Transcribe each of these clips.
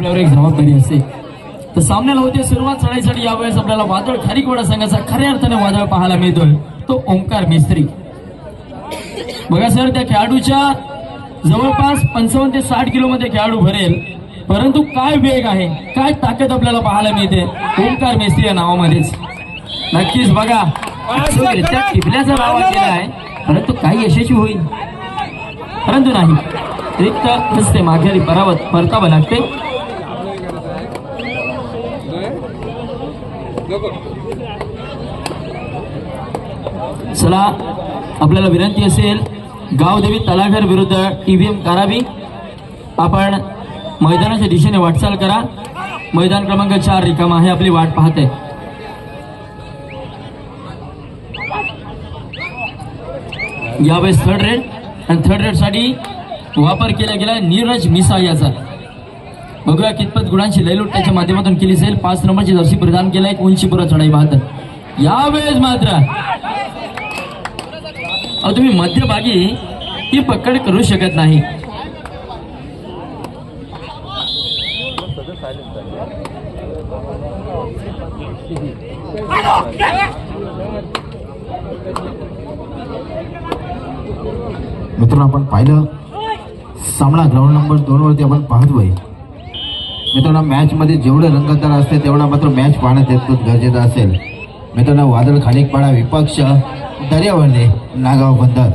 आपल्यावर एक जबाबदारी असते. तर सामन्याला होते सुरुवात चढाईसाठी यावेळेस आपल्याला वादळ खारीकोडा संघाचा खऱ्या अर्थाने वादळ पाहायला मिळतोय. तो ओंकार मिस्त्री. बघा सर त्या खेळाडूच्या जवळपास पंचावन्न ते साठ किलोमध्ये खेळाडू भरेल. परंतु काय वेग आहे? काय ताकद आपल्याला पाहायला मिळते? ओंकार मेस्त्री या नावामध्येच. नक्कीच बघा. टिपल्याचा दावा केला आहे. परंतु काही यशस्वी होईल. परंतु नाही. रिक्त हस्ते माघारी परावत परतावं लागते चला आपल्याला विनंती असेल गावदेवी तलाघर विरुद्ध टीव्हीएम कारावी आपण मैदानाच्या दिशेने वाटचाल करा. मैदान क्रमांक चार रिकामा आहे आपली वाट पाहते. यावेळेस थर्ड रेड आणि थर्ड रेडसाठी वापर केला गेला नीरज मिसा याचा बघूया कितपत गुणांची लयलूट त्याच्या माध्यमातून केली जाईल. पाच नंबरची जर्सी प्रदान केला एक उंचीपुरा चढाई बहात्तर यावेळेस मात्र तुम्ही मध्यभागी ही पकड करू शकत नाही. मित्रांनो आपण पाहिलं. सामना ग्राउंड नंबर दोन वरती आपण पाहतोय. मित्रांनो मॅच मध्ये जेवढं रंगतदार असते तेवढा मात्र मॅच पाहणं तितकंच गरजेचं असेल. मित्रांनो वादळ खालीकपाडा विपक्ष दर्यावरले नागाव बंदर.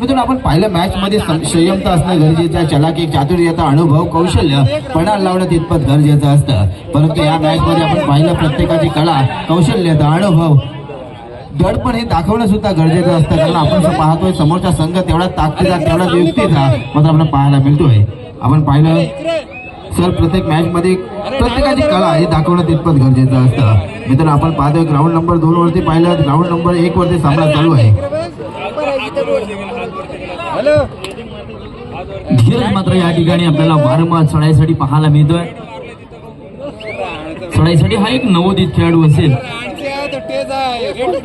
मित्रांनो आपण पाहिलं मॅच मध्ये संयमता असणं गरजेचं आहे. चलाकी चातुर्यता अनुभव कौशल्य पणाला लावणं तितपत गरजेचं असतं. परंतु या मॅच मध्ये आपण पाहिलं प्रत्येकाची कला कौशल्यता अनुभव. दडपण हे दाखवणं सुद्धा गरजेचं असतं. कारण आपण पाहतोय समोरचा संघ तेवढा ताकदीचा तेवढा युक्तीचा मात्र आपल्याला पाहायला मिळतोय. आपण पाहिलं सर प्रत्येक मॅच मध्ये प्रत्येकाची कला हे दाखवणं तितपत गरजेचं असतं. मित्रांनो आपण पाहतोय ग्राउंड नंबर दोन वरती पाहिलं ग्राउंड नंबर एक वरती सामना चालू आहे. धीरज मात्र या ठिकाणी आपल्याला वारंवार चढाईसाठी पाहायला मिळतोय. चढाईसाठी हा एक नवोदित खेळाडू असेल.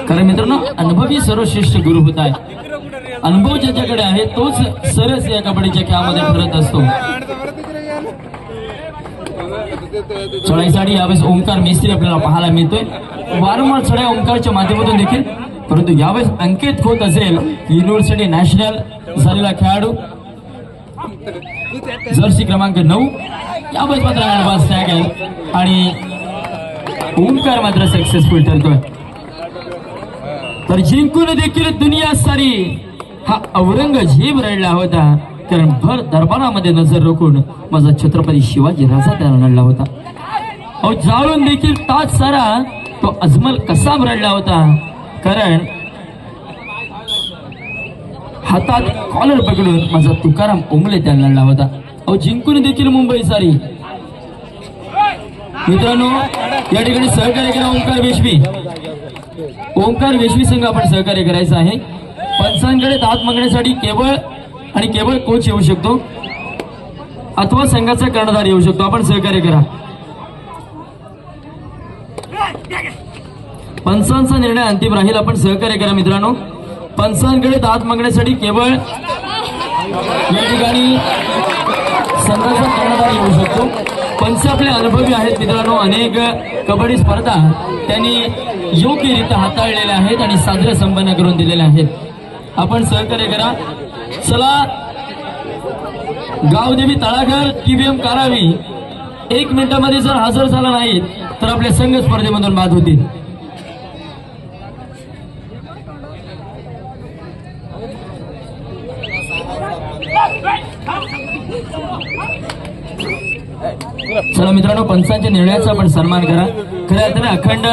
कारण मित्रांनो अनुभवी सर्वश्रेष्ठ गुरु होत आहे. अनुभव ज्याच्याकडे आहे तोच सरस या कबड्डीच्या खेळामध्ये फिरत असतो. चढाईसाठी यावेळेस ओंकार मिस्त्री आपल्याला पाहायला मिळतोय. वारंवार चढाई ओंकारच्या माध्यमातून देखील. परंतु यावेळेस अंकित होत असेल युनिव्हर्सिटी नॅशनल झालेला खेळाडू. जर्सी क्रमांक नऊ. यावेळेस मात्र ऍडव्हान्स टॅग आहे. आणि ओंकार मात्र सक्सेसफुल ठरतोय. तर जिंकून देखील दुनिया सारी हा औरंगजेब रडला होता. कारण भर दरबारामध्ये नजर रोखून माझा छत्रपती शिवाजी राजा त्याला रडला होता. अहो जाळून देखील ताज सारा तो अजमल कसा रडला होता. कारण हातात कॉलर पकडून माझा तुकाराम ओंगले त्याला लढला होता. अहो जिंकून देखील मुंबई सारी. मित्रांनो या ठिकाणी सहकार्य केला ओंकार वेशवी ओंकार वेशवी संघ आपण सहकार्य करायचं आहे. पंचांकडे दात मागण्यासाठी केवळ आणि केवळ कोच येऊ शकतो. अथवा संघाचा कर्णधार येऊ शकतो. आपण सहकार्य करा. पंचांचा निर्णय अंतिम राहील. आपण सहकार्य करा मित्रांनो. पंचांकडे दात मागण्यासाठी केवळ या ठिकाणी संघाचा कर्णधार येऊ शकतो. पंच आपले अनुभवी आहेत मित्रांनो. अनेक कबड्डी स्पर्धा त्यांनी योग्यरित्या हाताळलेल्या आहेत आणि साजऱ्या संपन्न करून दिलेल्या आहेत. आपण सहकार्य करा. चला. गावदेवी तळाघर टीव्हीएम कारावी. एक मिनिटामध्ये जर हजर झाला नाही तर आपल्या संघ स्पर्धेमधून बाद होतील. चला मित्रांनो पंचांच्या निर्णयाचा आपण सन्मान करा. खऱ्या अर्थाने अखंड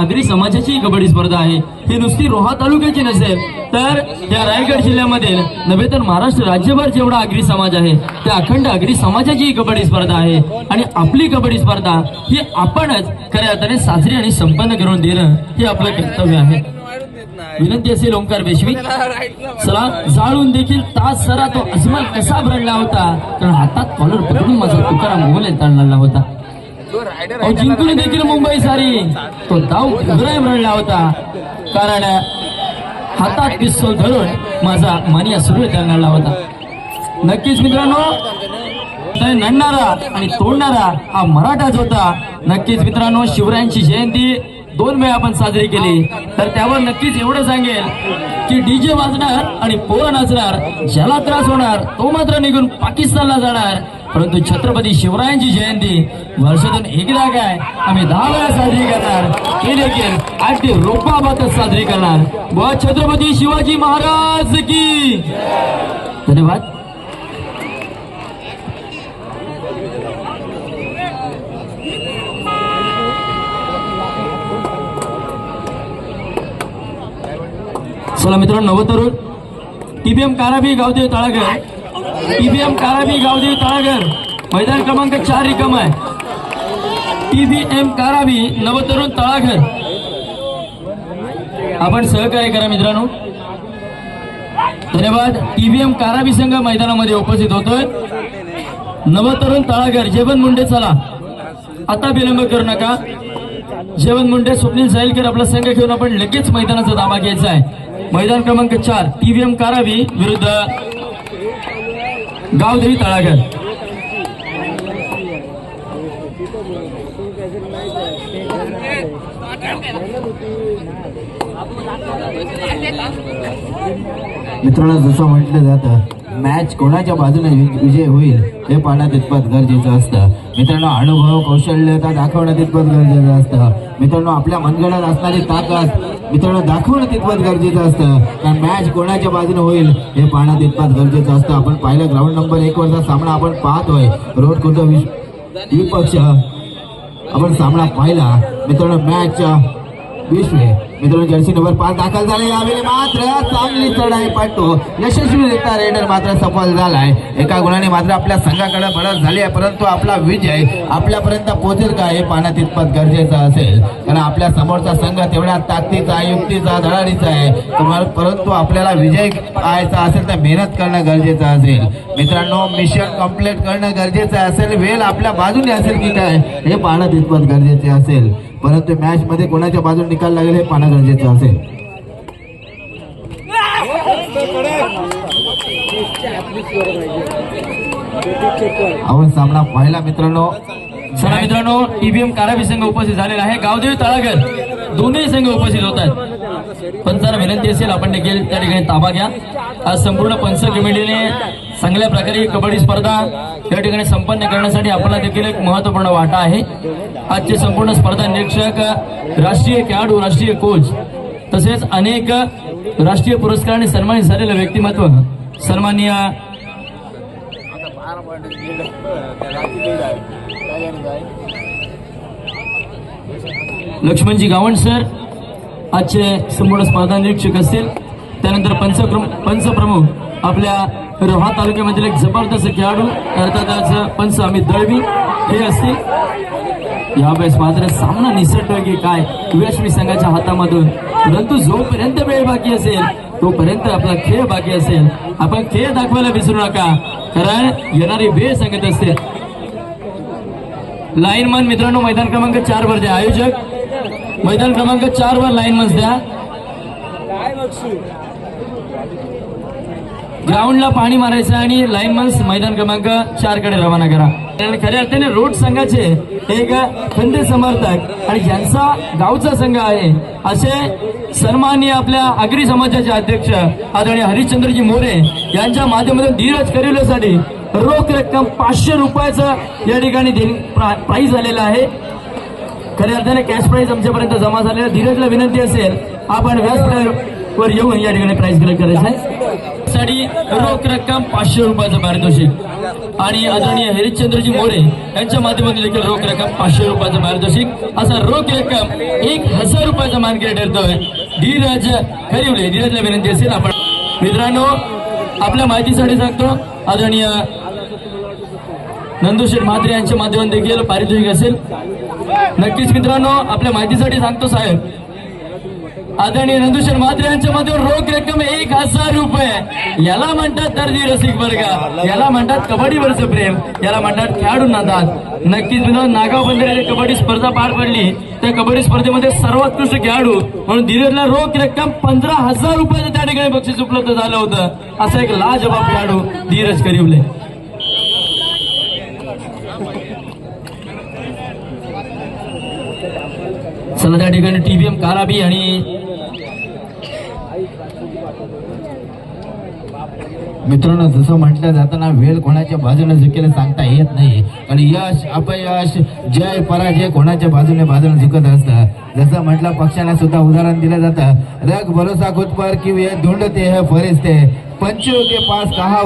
आगरी समाजाची कबड्डी स्पर्धा आहे. ही नुसती रोहा तालुक्याची नसेल तर या रायगड जिल्ह्यामध्ये नव्हे तर महाराष्ट्र राज्यभर जेवढा आगरी समाज आहे त्या अखंड आगरी समाजाची ही कबड्डी स्पर्धा आहे. आणि आपली कबड्डी स्पर्धा ही आपणच खऱ्या अर्थाने साजरी आणि संपन्न करून देणं हे आपलं कर्तव्य आहे. विनंती असेल ओंकार पेशवी चला जाळून देखील तास सरा तो अजमल कसा भरला होता कारण हातात कॉलर पकडून माझा तुकाराम मोगले ताणला होता. जिंकून देखील मुंबई सारी. तो दाऊद इब्राहिम रडला होता. कारण हातात पिस्तूल धरून माझा मानिया सुरू त्यांना होता. नक्कीच मित्रांनो तर नडणारा आणि तोडणारा हा मराठाच होता. नक्कीच मित्रांनो शिवरायांची जयंती दोन वेळा आपण साजरी केली. तर त्यावर नक्कीच एवढं सांगेल की डीजे वाजणार आणि पोरं नाचणार ज्याला त्रास होणार तो मात्र निघून पाकिस्तानला जाणार. परंतु छत्रपती शिवरायांची जयंती वर्षातून एकदा काय आम्ही दहा वेळा साजरी करणार. हे देखील अगदी रोपाबातच साजरी करणार. व छत्रपती शिवाजी महाराज की धन्यवाद. चला मित्रांनो नवतरुण टीबीएम काराबी गावदेव तळागर टीबीएम काराबी गावदेव तळागर. मैदान क्रमांक चार रिकम आहे. टीबीएम काराबी नवतरुण तळागर. आपण सहकार्य करा मित्रांनो. धन्यवाद. टीबीएम काराबी संघ मैदानामध्ये उपस्थित होतोय. नवतरुण तळागर जेवण मुंडे चला. आता विलंब करू नका. जेवण मुंडे स्वप्नील साईलकर आपला संघ घेऊन आपण लगेच मैदानाचा दावा घ्यायचा आहे. मैदान क्रमांक चार टीव्हीएम कारावी विरुद्ध गावदेवी तळागर मित्रांनो जसं म्हटलं जातं मॅच कोणाच्या बाजूने विजय होईल हे पाहणं तितपत गरजेचं असतं. मित्रांनो अनुभव कौशल्यता दाखवणं तितपत गरजेचं असतं. मित्रांनो आपल्या मनगडात असणारी ताकद मित्रांनो दाखवणं तितपत गरजेचं असतं. कारण मॅच कोणाच्या बाजूने होईल हे पाहणं तितपत गरजेचं असतं. आपण पाहिलं ग्राउंड नंबर एक वरचा सामना आपण पाहतोय. रोड कुर्द विपक्ष आपण सामना पाहिला. मित्रांनो मॅच विश्व मित्रांनो जर्सी नंबर पाच दाखल झाले यावेळी मात्र चांगली चढाई पाठतो यशस्वीरित्या रेडर मात्र सफल झालाय. एका गुणाने मात्र आपल्या संघाकडे बरंच झाली आहे परंतु आपला विजय आपल्यापर्यंत पोहोचेल का हे पाहणं तितपत गरजेचं असेल. कारण आपल्या समोरचा संघ तेवढ्या ताकदीचा युक्तीचा धडाडीचा आहे. परंतु आपल्याला विजय पाहायचा असेल तर मेहनत करणं गरजेचं असेल. मित्रांनो मिशन कंप्लीट करणं गरजेचं असेल. वेळ आपल्या बाजूने असेल की काय हे पाहणं तितपत गरजेचे असेल. परंतु मॅच मध्ये कोणाच्या बाजूने निकाल लागेल हे पाहणं गरजेचं असेल. आपण सामना पाहिला मित्रांनो. चला मित्रांनो टीबीएम कारावी संघ उपस्थित झालेला आहे. गावदेवी तळागर दोन्ही संघ उपस्थित होत आहेत. पंचांना विनंती असेल आपण देखील त्या ठिकाणी ताबा घ्या. आज संपूर्ण पंच कमिटीने चांगल्या प्रकारे कबड्डी स्पर्धा या ठिकाणी संपन्न करण्यासाठी आपला देखील एक महत्त्वपूर्ण वाटा आहे. आजचे संपूर्ण स्पर्धा निरीक्षक राष्ट्रीय खेळाडू राष्ट्रीय कोच तसेच अनेक राष्ट्रीय पुरस्काराने सन्मानित झालेलं व्यक्तिमत्व सन्माननीय लक्ष्मणजी गावण सर आजचे संपूर्ण स्पर्धा निरीक्षक असतील. त्यानंतर पंचक्रम पंचप्रमुख आपल्या रोहा तालुक्यामधील एक जबरदस्त खेळाडू अर्थातच पंच अमित दळवी हे असतील. यावेळेस मात्र सामना निसटतोय की काय? यशवी संघाच्या हातामधून. परंतु जोपर्यंत वेळ बाकी असेल तोपर्यंत आपला खेळ बाकी असेल. आपण खेळ दाखवायला विसरू नका कारण येणारी वेळ सांगत असते. लाईन मन मित्रांनो मैदान क्रमांक चार वरचे आयोजक मैदान क्रमांक चार वर लाईनमन द्या. ग्राउंडला पाणी मारायचं आणि लाईनमन्स मैदान क्रमांक चारकडे रवाना करा. कारण खऱ्या अर्थाने रोड संघाचे एक खंदे समर्थक आणि ज्यांचा गावचा संघ आहे असे सन्माननीय आपल्या आगरी समाजाचे अध्यक्ष आदरणीय हरिश्चंद्रजी मोरे यांच्या माध्यमातून धीरज करिवल्यासाठी रोख रक्कम पाचशे रुपयाचं या ठिकाणी प्राईज आलेलं आहे. खऱ्या अर्थाने कॅश प्राईज आमच्यापर्यंत जमा झालेला धीरजला विनंती असेल आपण व्यासपीठावर येऊन या ठिकाणी प्राईज कलेक्ट करायचं आहे. साठी रोख रक्कम पाचशे रुपयाचं पारितोषिक आणि आदरणीय हरिश्चंद्रजी मोरे यांच्या माध्यमातून देखील रोख रक्कम पाचशे रुपयाचं पारितोषिक असा रोख रक्कम एक हजार रुपयाचा मानकरी ठरतोय. धीरज खरिवले. धीरजला विनंती असेल आपण मित्रांनो आपल्या माहितीसाठी सांगतो आदरणीय नंदुशेठ म्हात्रे यांच्या माध्यमातून देखील पारितोषिक असेल. नक्कीच मित्रांनो आपल्या माहितीसाठी सांगतो साहेब. आदरणीय नंदुशेठ म्हात्रे यांच्या मध्ये रोख रक्कम एक हजार रुपये. याला म्हणतात दर्जी रसिक वर्ग. याला म्हणतात कबड्डीवरचं प्रेम. याला म्हणतात खेळाडू नादात नक्कीच मित्रांनो नागाव बंदर कबड्डी स्पर्धा पार पडली. त्या कबड्डी स्पर्धेमध्ये सर्वोत्कृष्ट खेळाडू म्हणून धीरजला रोख रक्कम पंधरा हजार रुपयाचं त्या ठिकाणी बक्षीस उपलब्ध झालं होतं. असं एक लाजबाब खेळाडू धीरज करिवले. चला त्या ठिकाणी टीव्हीएम काराबी आणि मित्रांनो जसं म्हटलं जाताना वेळ कोणाच्या बाजूने झुकेल सांगता येत नाही. आणि यश अपयश जय पराजय कोणाच्या बाजूने बाजूने झुकत असतं? जसं म्हटलं पक्षाला सुद्धा उदाहरण दिलं जातं. रग भरोसा खुद पर कि ये ढूंढते है फरिश्ते पंचों के पास कहा